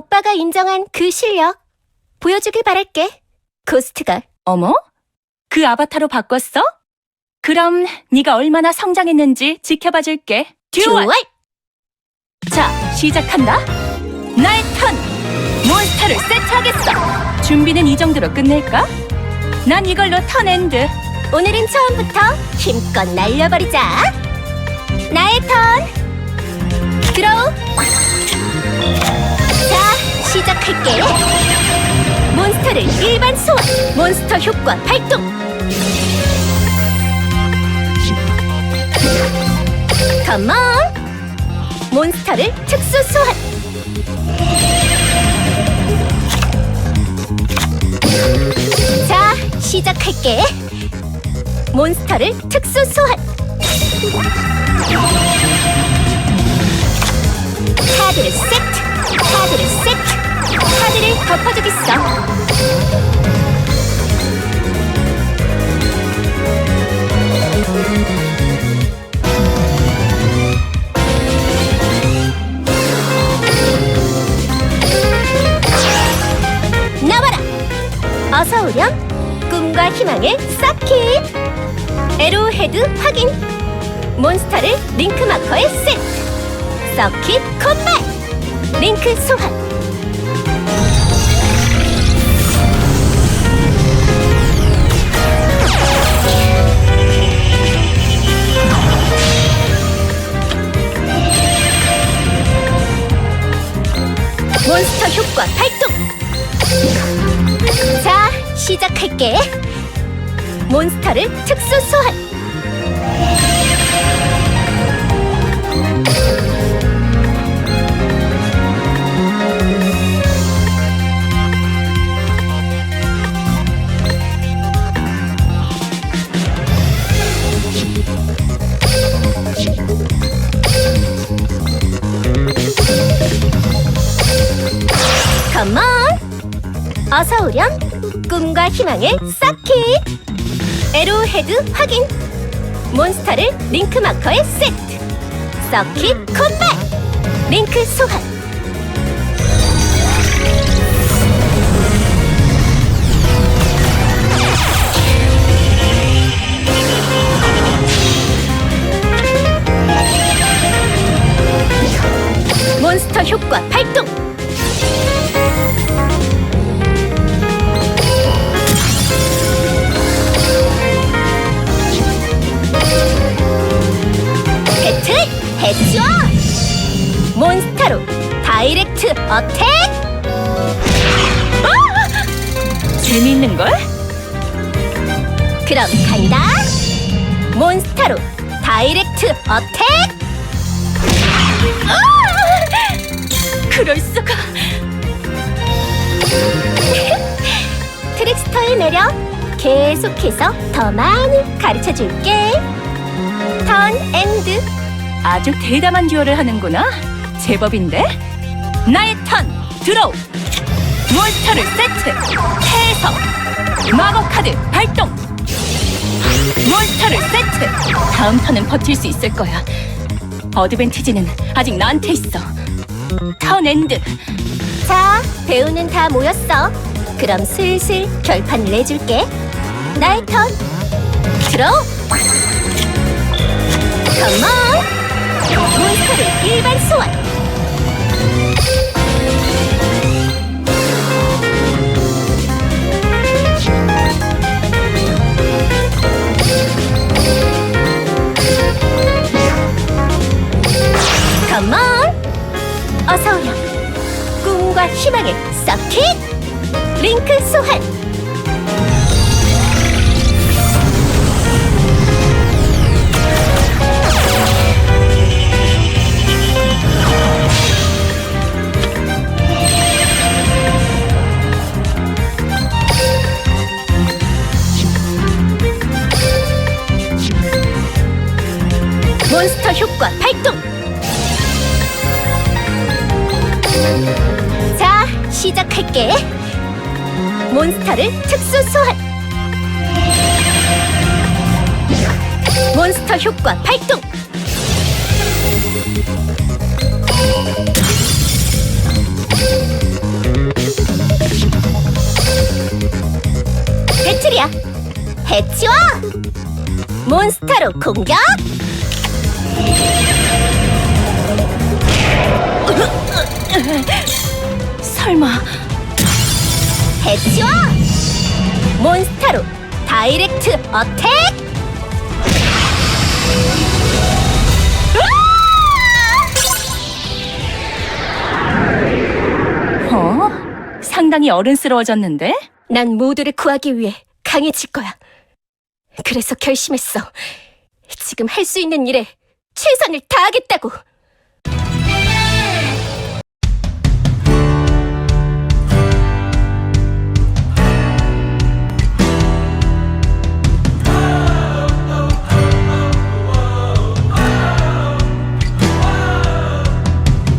오빠가 인정한 그 실력 보여주길 바랄게. 고스트가 어머? 그 아바타로 바꿨어? 그럼 네가 얼마나 성장했는지 지켜봐 줄게. 듀얼! 듀얼! 자, 시작한다. 나의 턴! 몬스터를 세트하겠어! 준비는 이 정도로 끝낼까? 난 이걸로 턴엔드. 오늘은 처음부터 힘껏 날려버리자. 나의 턴. 드로우. 자, 시작할게. 몬스터를 일반 소환. 몬스터 효과 발동. 컴온. 몬스터를 특수 소환. 자, 시작할게. 몬스터를 특수 소환. 카드를 세트. 카드를 세트. 카드를 덮어주겠어. 어서 오렴. 꿈과 희망을 쌓기. 에로 헤드 확인. 몬스터를 링크 마커에 세트. 서킷 콤bat. 링크 소환. 몬스터 효과 발동. 자, 시작할게. 몬스터를 특수 소환. 어서 오렴. 꿈과 희망을 쌓기. 에로헤드 확인. 몬스터를 링크 마커에 세트. 서킷 콤bat. 링크 소환. 몬스터 효과 발동. 해줘! 몬스터로 다이렉트 어택! 재미있는걸? 그럼 간다! 몬스터로 다이렉트 어택! 그럴 수가. 트릭스터의 매력 계속해서 더 많이 가르쳐 줄게. 턴 엔드 아주 대담한 듀얼을 하는구나. 제법인데? 나의 턴! 드로우! 몬스터를 세트! 해석! 마법 카드 발동! 몬스터를 세트! 다음 턴은 버틸 수 있을 거야. 어드밴티지는 아직 나한테 있어. 턴 엔드! 자, 배우는 다 모였어. 그럼 슬슬 결판을 내줄게. 나의 턴. 들어. 컴온. 몬스터를 일반 소환. 컴온. 어서 오렴. 꿈과 희망의 서킷 링크 소환 필터 효과 발동! 자, 시작할게! 몬스터를 특수 소환! 몬스터 효과 발동! 배틀이야! 해치워! 몬스터로 공격! 설마 해치워! 몬스터로 다이렉트 어택! 어? 상당히 어른스러워졌는데? 난 모두를 구하기 위해 강해질 거야. 그래서 결심했어. 지금 할 수 있는 일에 최선을 다하겠다고.